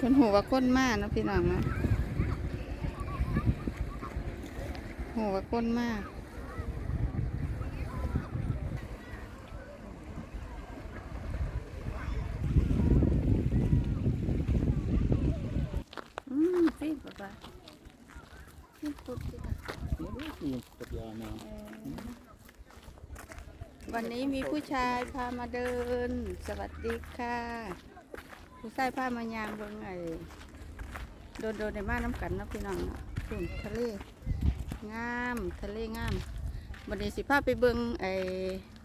เพิ่นหูว่าก้นมาเนะพี่น้องนะหูว่าก้นมาอืมฟีดบ่บ่าฟีดปุ๊บสิค่ะวันนี้มีผู้ชายพามาเดิน สวัสดีค่ะ ผู้ชายพามายางเบิ่งไอ้โดนโดนในบ้านน้ำกันเนาะพี่น้องเนาะฝุ่นทะเลงามทะเลงามวันนี้สิพาไปเบิ่งไอ้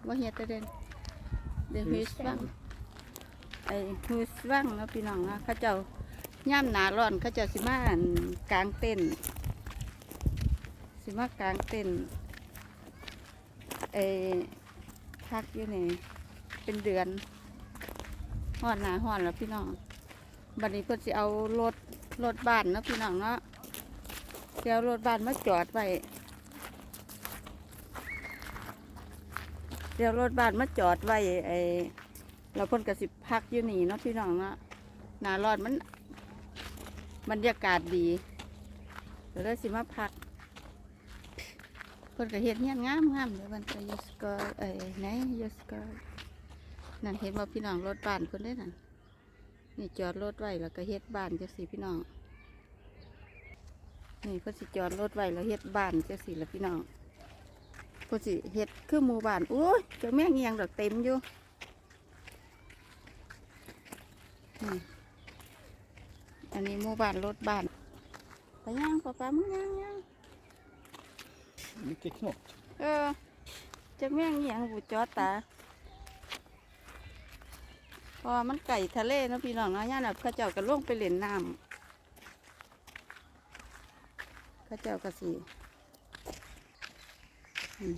ว่าเฮียตะเดนเดฮิสวังไอ้ฮิสวังเนาะพี่น้องเนาะเขาเจ้าย่ามหนาร้อนเขาเจ้าสิมาอั่นกลางเต็นท์สิมากลางเต็นท์ไอ้พักอยู่นี่เป็นเดือน ห่อนหนาห่อนแล้วพี่น้องบัดนี้เพิ่นสิเอารถรถบ้านนะพี่น้องเนาะเดี๋ยวรถบ้านมาจอดไว้เดี๋ยวรถบ้านมาจอดไว้ไอ้เราเพ่นกระสิบพักอยู่นี่เนาะพี่น้องเนาะหนารอนมันบรรยากาศดีเดี๋ยวเราสิมาพักเพ่นกระเฮ็ดเฮียนงามงามเดี๋ยวมันจะยสกอเอ้ไหนยูสกอ นั่นเห็นว่าพี่น้องรถบ้านเพิ่นได้อนั่นนี่จอดรถไว้แล้วก็เฮ็ดบ้านจังสิพี่น้อง นี่เพิ่นสิจอดรถไว้แล้วเฮ็ดบ้านจังซี่ล่ะพี่น้องเพิ่นสิเฮ็ดคือหมู่บ้านโอ้ยเจ้าแม่งเงียงดอกเต็มอยู่นี่อันนี้หมู่บ้านรถบ้านไปย่างป้าป้ามึงย่างย่าง Mycket knott. เออเจ้าแม่งเงียงบุจอดตาเพราะว่ามันไก่ทะเลเนาะพี่น้องเนาะย่าน่ะเข้าเจ้าก็ลงไปเล่นน้ำเข้าเจ้าก็สิ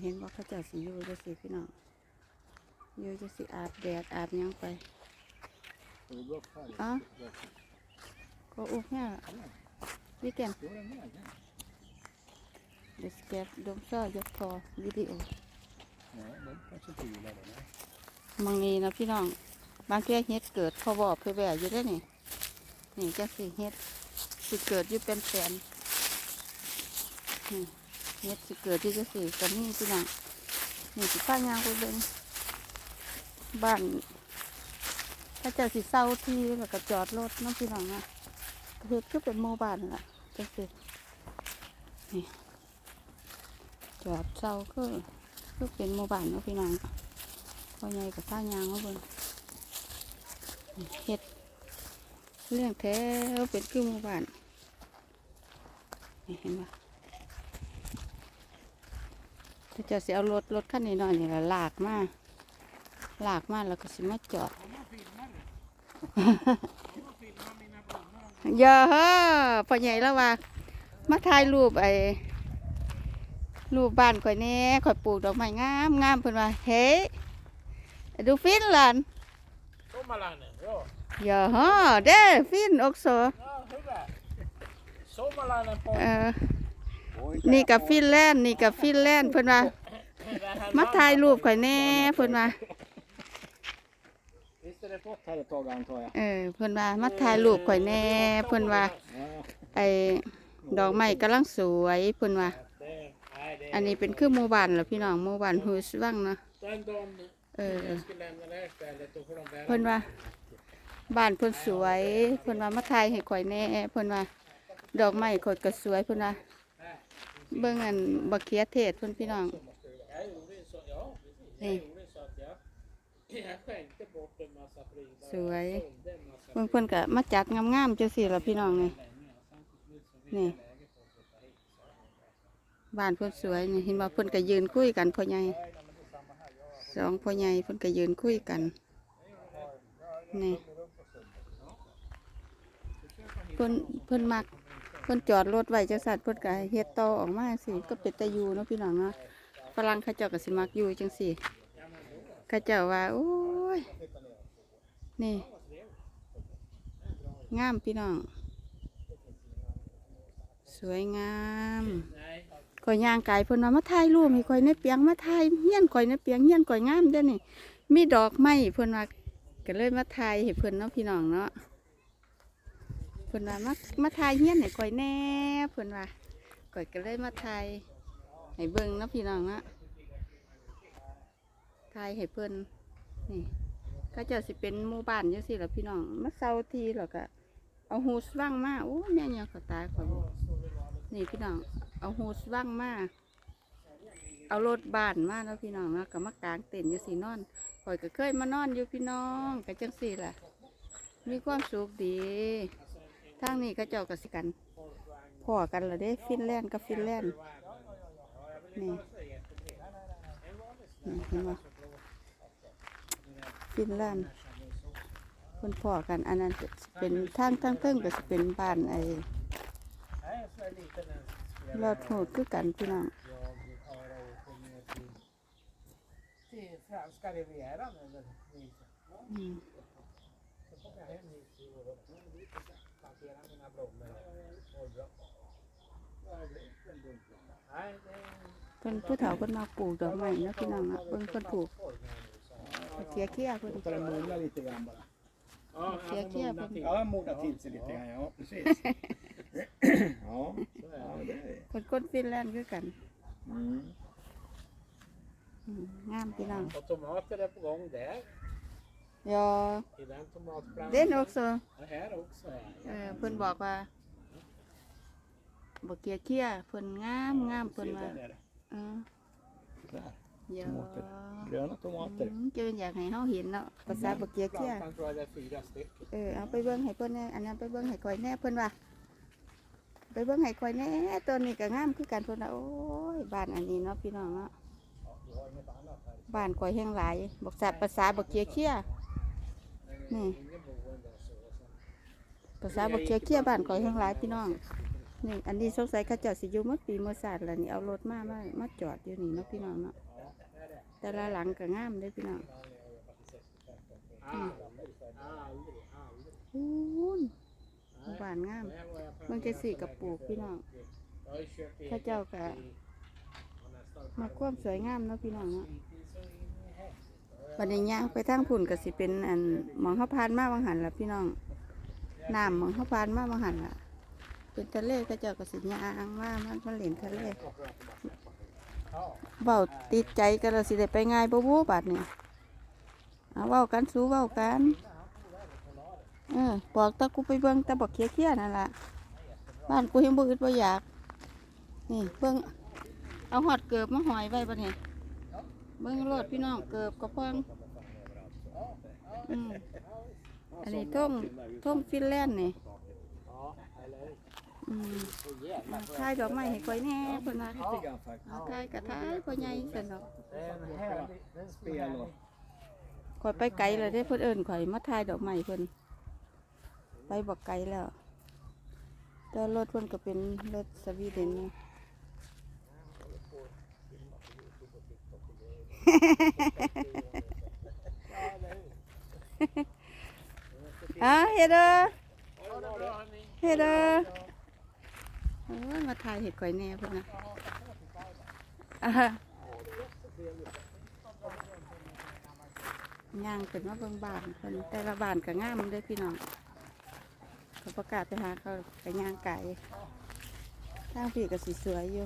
เห็นว่าเข้าเจ้าสิอยู่จะสิพี่น้องอยู่จะสิอาบแดดอาบหยังไป Har du bra färg? Ja. ก็อุ้มเนี่ยวิเกน Står den med? Ja. เดสเก็ตดมซ่อยกพอวิดีโอ Nej, den kanske inte gillar det. Nej. มังนี้นะพี่น้อง บางเทีเฮ็ดเกิดพอบอกเพื่อแหวอยู่ได้นี่นี่จะสิเฮ็ดสิเกิดอยู่เป็นแสนนี่เฮ็ดสิเกิดที่จะสิกันนี่พี่น้องนี่สิป้ายางไปเบิ่งบ้านถ้าเจ้าสิเศร้าที่แล้วก็จอดรถน้องพี่น้องนะเฮ็ดก็เป็นหมู่บ้านนั่นล่ะจังสินี่จอดเศร้าคือคือเป็นหมู่บ้านเนาะพี่น้องพอใหญ่กับข้ายางเขาเบิ่ง เฮ็ดเรื่องแท้เป็นคือหมู่บ้านเห็นปะถ้าเจะสิเอารถรถคันนี้หน่อยนี่ละลากมาลากมาแล้วก็สิมาจอดอย่าเฮ้อพอใหญ่แล้วว่า มาถ่ายรูปไอ้รูปบ้านข่อยแน่ข่อยปลูกดอกไม้งามงามเพิ่นว่าเฮ้ย Du Finland? Sommarlandet, ja. Jaha, det är Finn också. Ja, hurra. Sommarlandet på... เออ Oj, นี่กับฟินแลนด์นี่กับฟินแลนด์เพิ่นว่า det här มาถ่ายรูปข่อยแน่เพิ่นว่า Visst är det flott här ett tag antar jag? เออเพิ่นว่ามาถ่ายรูปข่อยแน่เพิ่นว่า Ja. ไอ้ดอกไม้กำลังสวยเพิ่นว่า Det, nej, det อันนี้เป็นคือหมู่บ้านเหรอพี่น้องหมู่บ้านฮูสวังเนาะ Den dagen เออ jag skulle lämna det här stället, då får de bära เพิ่นว่าบ้านเพิ่นสวยเพิ่นว่ามาถ่ายให้ข่อยแน่เพิ่นว่าดอกไม้ข่อยก็สวยเพิ่นว่าเบิ่งอันบักเขียเทศเพิ่นพี่น้อง Jag gjorde så, ja precis. Jag Nej. gjorde så att jag, jag skänkte bort en massa prylar. สวย Jag sålde en massa เพิ่นเพิ่นก็มาจัดงามๆจังซี่ล่ะพี่น้องนี่นี่บ้านเพิ่นสวยนี่เห็นว่าเพิ่นก็ยืนคุยกันพ่อใหญ่ สองพ่อใหญ่เพิ่นก็ยืนคุยกันนี่เพิ่นเพิ่นมักเพิ่นจอดรถไว้จังซั่นเพิ่นก็เฮ็ดต่ออกมาสิก็เป็นตะยูเนาะพี่น้องเนาะฝรั่งเขาเจ้าก็สิมักอยู่จังซี่เขาเจ้าว่าโอ้ยนี่งามพี่น้อง สวยงาม ข่อยย่างไก่เพิ่นว่ามาถ่ายรูปให้ข่อยในเปียงมาถ่ายเฮียนข่อยในเปียงเฮียนข่อยงามเด้อนี่ มีดอกไม้เพิ่นว่าก็เลยมาถ่ายให้เพิ่นเนาะพี่น้องเนาะพิ่นว่ามามาทายเฮียนให้ข่อยแน่เพิ่นว่าข่อยก็เลยมาทายให้เบิ่งเนาะพี่น้องเนาะทายให้เพิ่นนี่ก็จ้าสิเป็นหมู่บ้านจังซี่ล่ะพี่น้องมาเซาทีแล้วก็เอาฮูสว่างมาโอ้แม่เนี่ยขาตายข่อยนี่พี่น้อง เอาฮูสว่างมาเอารถบ้านมาแล้วพี่น้องนะก็มากางเต็นท์อยู่สินอนข่อยก็เคยมานอนอยู่พี่น้องก็จังซี่ล่ะ มีความสุขดีทางนี้ก็เจ้ากับสิกันพ่อกันละเด้ฟินแลนด์กับฟินแลนด์นี่นี่เห็นไหมฟินแลนด์คนพ่อกันอันนั้นจะเป็นทางทางเพิ่งก็จะเป็นบ้านไอ้ รอดโหดคือกันพี่น้อง till franska rivieran eller lite. อืม Så kom jag hem hit i år och plantera mina blommor och mår bra. Nej, det är เพิ่นผู้เฒ่าเพิ่นมาปลูกดอกไม้เนาะพี่น้องเนาะเพิ่นเพิ่นปลูก folk här nu. Så. เคียเคียๆเพิ่น Låta den mogna lite grann bara. Ja, Ska jag jag får mogna klä på- till. Ja, mogna till sig lite grann. Ja, precis. Ja, Så ja, är det. det är เพิ่นคนฟินแลนด์คือกัน mm. อืมงามพี่น้อง Och tomater är på gång där. ยอ I den tomatplantan. เด่นออกโซ Och här också. เอ Ja. อเพิ่นบอกว่าบ่เกียเคียเพิ่นงามงามเพิ่น Se ว่า där nere. เออ Där. เยอะ Tomater. Gröna tomater. อืมเจะเป็นอยากให้เฮาเห็นเนาะภาษาบ่เกียเคีย Plantan tror jag det är fyra stycken. เออเอาไปเบิ่งให้เพิ่นแหน่อันนั้นไปเบิ่งให้ข่อยแหน่เพิ่นว่า ไปเบิ่งให้ข่อยแน่ตัวนี้ก็งามคือกันพิ่นว่าโอ้ยบ้านอันนี้เนาะพี่น้องเนาะบ้านข่อยแห่งหลายบอกษาภาษาบ่เกียเคีย Men Nej. ingen boende och så. så. ภาษาบ่เกียเคียบ้านข่อยแห่งหลายพี่น้องนี่อันนี้สงสัยเขาจ้าสิอยู่หมดปีหมดศาสตร์ล้วนี่เอารถมามามาจอดอยู่นี่เนาะพี่น้องเนาะแต่ละหลังก็งามเด้พี่น้อง Ah, ah, aldrig, aldrig. อู้นบ้านงามเบิ่งจังซี่กับปลูกพี่น้อง Jag har ju kört eget ข้าเจ้าก็ i- och nästan มาความสวยงามเนาะพี่น้องเนาะบัดนี้ย่างไปทางพุ่นก็สิเป็นอันหมองเฮาผ่านมาบางหันละพี่น้องน้ำหมองเฮาผ่านมาบางหันละเป็นทะเลเขาเจ้าก็สิย่างมามันมาเล่นทะเลเว้าติดใจกันแล้วสิได้ไปง่ายบ่วู้บัดนี้เอาเว้ากันสู้เว้ากัน เออบอกตะกูไปเบิ่งตะบอกเคียๆนั่นล่ะบ้านกูยังบ่อึดบ่อยาก นี่เบิ่งเอาหอดเกือบมาหอยไว้บัดนี้เบิ่งรถพี่น้องเกือบกระพองอืมอันนี้ท่งท่งฟินแลนด์นี่ ja, eller hur? อืม Så jävla skönt. ทายดอกไม้ให้ข่อยแหน่เพิ่นว่า Lite grann faktiskt. เอาทายกะทายพ่อใหญ่ซั่นดอก Det är en härlig, det är en stor Spel härlig. och ข่อยไปไกลแล้วเด้เพิ่นเอิ้นข่อยมาทายดอกไม้เพิ่น ไปบอกไกลแล้ว แต่รถเพิ่นก็เป็นรถสวีเดนนะอะเฮ็ดเด้อ Ha det bra hörni. เฮ็ดเด้อโอ้ยมาถ่ายเห็ดข่อยแหน่เพิ่นนะอ่าย่างขึ้นมาเบิ่งบ้านเพิ่นแต่ละบ้านก็งามเด้อพี่น้องเขา ประกาศไปหาเขาก็ย่างไก่ทางพี่ก็สิสวยอยู่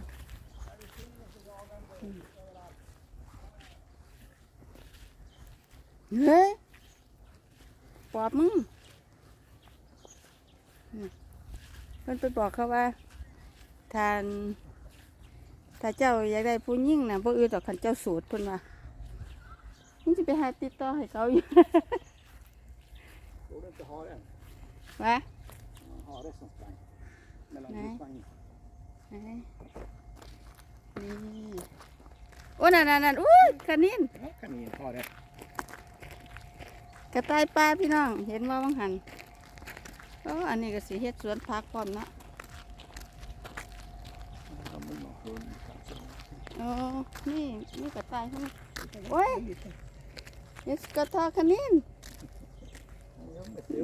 เฮ้ยปอบมึงเพิ่นไปบอกเขาว่าทานถ้าเจ้าอยากได้ผู้หญิงนะบ่อื่นดอกคันเจ้าสูตรเพิ่นว่ามึงสิไปหาติดต่อให้เขาอยู่ Borde inte ha den. วะ Ha det som slang. Mellan Nej. slangen. ไหนนี่โอ้นั่นนั่นนั่นอุ้ยคานิน Ja, kanin. Ha det. กระต่ายป่าพี่น้อง เห็นว่าบังหันโอ้อันนี้ก็สิเฮ็ดสวนผักพร้อมเนาะโอ้นี่นี่กระต่ายเขาโอ้ยนี่กระทาคานิน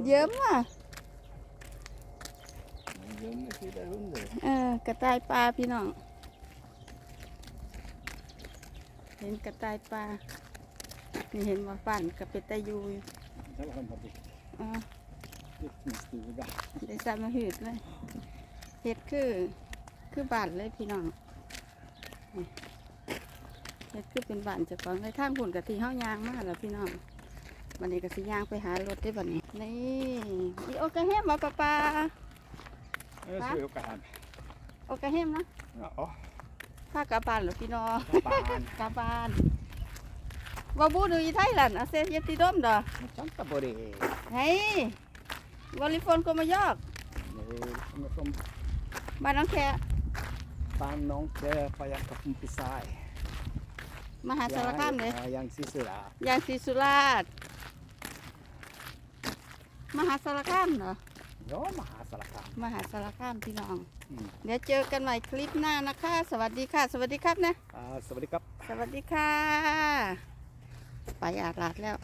เยิ้มว่ะ Han gömmer sig där under. เออกระต่ายปลาพี่น้อง เห็นกระต่ายปลานี่เห็นว่าฝันกับเป็ดตายูอยู่ Där var han Patrik. อ่า Stuga. ได้สามาหืดเลยเฮ็ดคือ คือบานเลยพี่น้องเฮ็ดคือเป็นบานจ้าของในทางผุนกะที่เฮายางมากแล้วพี่น้องวันนี้ก็สิยางไปหารถได้บัดนี้นี่อีโอกาเฮมมาปะปา Nu ska vi åka hem. โอกาเฮมนะ Ja, พากลับบ้านเหรอพี่น้อง fan. กลับบ้านว่าบูดูอีไทยแลนด์อาเซียนยติดมดอ Känta på det. เฮ้ยวอลลิฟอนก็มายอก Nu kommer från บ้านน้องแค่ Pannonke, Pajakkapumppisai. มหาสารคามเลย Ja, Yang Sisura. ยางศรีสุราษฎร์มหาสารคามเหรอ Ja, Mahasalakam. มหา สารคามพี่น้อง อืมเดี๋ยวเจอกันใหม่คลิปหน้านะคะ สวัสดีค่ะ สวัสดีครับนะ Ah, สวัสดีครับ สวัสดีค่ะ ไปอาดลาดแล้ว